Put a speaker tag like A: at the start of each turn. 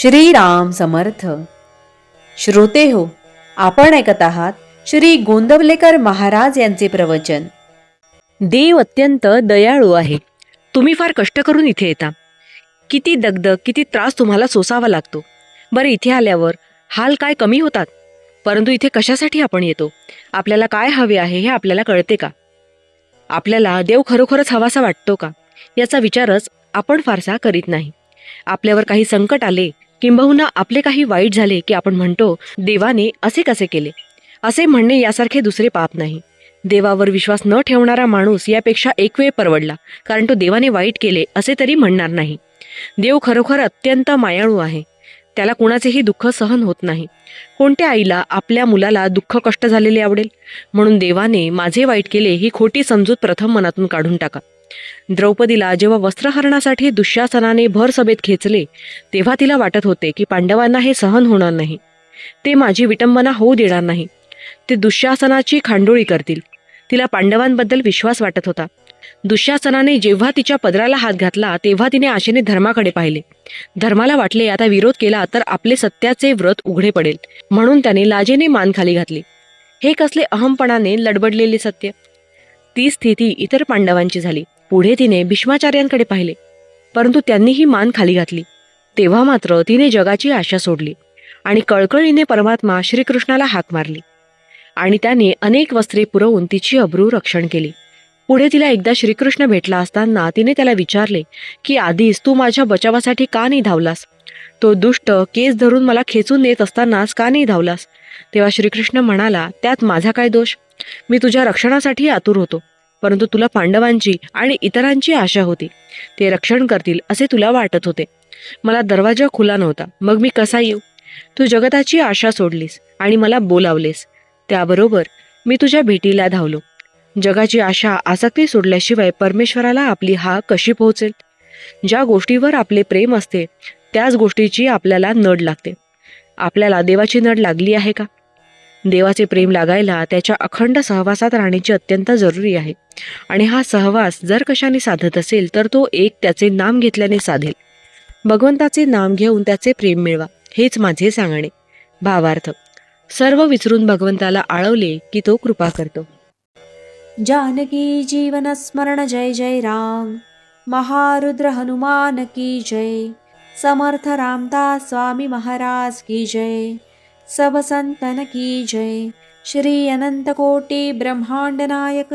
A: श्रीराम समर्थ. श्रोते हो आपण ऐकत आहात श्री गोंदवलेकर महाराज यांचे प्रवचन.
B: देव अत्यंत दयाळू आहे. तुम्ही फार कष्ट करून इथे येता. किती दगदग किती त्रास तुम्हाला सोसावा लागतो. बरं इथे आल्यावर हाल काय कमी होतात? परंतु इथे कशासाठी आपण येतो? आपल्याला काय हवे आहे हे आपल्याला कळते का? आपल्याला देव खरोखरच हवासा वाटतो का? याचा विचारच आपण फारसा करीत नाही. आपल्यावर काही संकट आले किंबहुना आपले काही वाईट झाले की आपण म्हणतो देवाने असे कसे केले? असे म्हणणे यासारखे दुसरे पाप नाही. देवावर विश्वास न ठेवणारा माणूस यापेक्षा एक वेळ परवडला कारण तो देवाने वाईट केले असे तरी म्हणणार नाही. देव खरोखर अत्यंत मायाळू आहे. त्याला कुणाचेही दुःख सहन होत नाही. कोणत्या आईला आपल्या मुलाला दुःख कष्ट झालेले आवडेल? म्हणून देवाने माझे वाईट केले ही खोटी समजूत प्रथम मनातून काढून टाका. द्रौपदीला जेव्हा वस्त्रहरणासाठी दुःशासनाने भर सभेत खेचले तेव्हा तिला वाटत होते की पांडवांना हे सहन होणार नाही. ते माझी विटंबना होऊ देणार नाही. ते दुःशासनाची खांडोळी करतील. तिला पांडवांबद्दल विश्वास वाटत होता. दुःशासनाने जेव्हा तिच्या पदराला हात घातला तेव्हा तिने आशेने धर्माकडे पाहिले. धर्माला वाटले आता विरोध केला तर आपले सत्याचे व्रत उघडे पडेल. म्हणून त्याने लाजेने मान खाली घातली. हे कसले अहमपणाने लडबडलेले सत्य. ती स्थिती इतर पांडवांची झाली. पुढे तिने भीष्माचार्यांकडे पाहिले. परंतु त्यांनीही मान खाली घातली. तेव्हा मात्र तिने जगाची आशा सोडली आणि कळकळीने परमात्मा श्रीकृष्णाला हाक मारली. आणि त्याने अनेक वस्त्रे पुरवून तिची अब्रू रक्षण केली. पुढे तिला एकदा श्रीकृष्ण भेटला असताना तिने त्याला विचारले की आधीच तू माझ्या बचावासाठी का नाही धावलास? तो दुष्ट केस धरून मला खेचून नेत असतानाच का नाही धावलास? तेव्हा श्रीकृष्ण म्हणाला त्यात माझा काय दोष? मी तुझ्या रक्षणासाठी आतुर होतो. परंतु तुला पांडवांची आणि इतरांची आशा होती. ते रक्षण करतील असे तुला वाटत होते. मला दरवाजा खुला नव्हता. मग मी कसा येऊ? तू जगताची आशा सोडलीस आणि मला बोलावलेस. त्याबरोबर मी तुझ्या भेटीला धावलो. जगाची आशा आसक्ती सोडल्याशिवाय परमेश्वराला आपली हा कशी पोहोचेल? ज्या गोष्टीवर आपले प्रेम असते त्याच गोष्टीची आपल्याला नड लागते. आपल्याला देवाची नड लागली आहे का? देवाचे प्रेम लागायला त्याच्या अखंड सहवासात राहण्याची अत्यंत जरुरी आहे. आणि हा सहवास जर कशाने साधत असेल तर तो एक त्याचे नाम घेतल्याने साधेल. भगवंताचे नाम घेऊन त्याचे प्रेम मिळवा हेच माझे सांगणे. भावार्थ सर्व विसरून भगवंताला आळवले की तो कृपा करतो.
A: जानकी जीवन स्मरण जय जय राम. महारुद्र हनुमान की जय. समर्थ रामदास स्वामी महाराज की जय. सब संतन की जय. श्री अनंत कोटी ब्रह्मांड नायक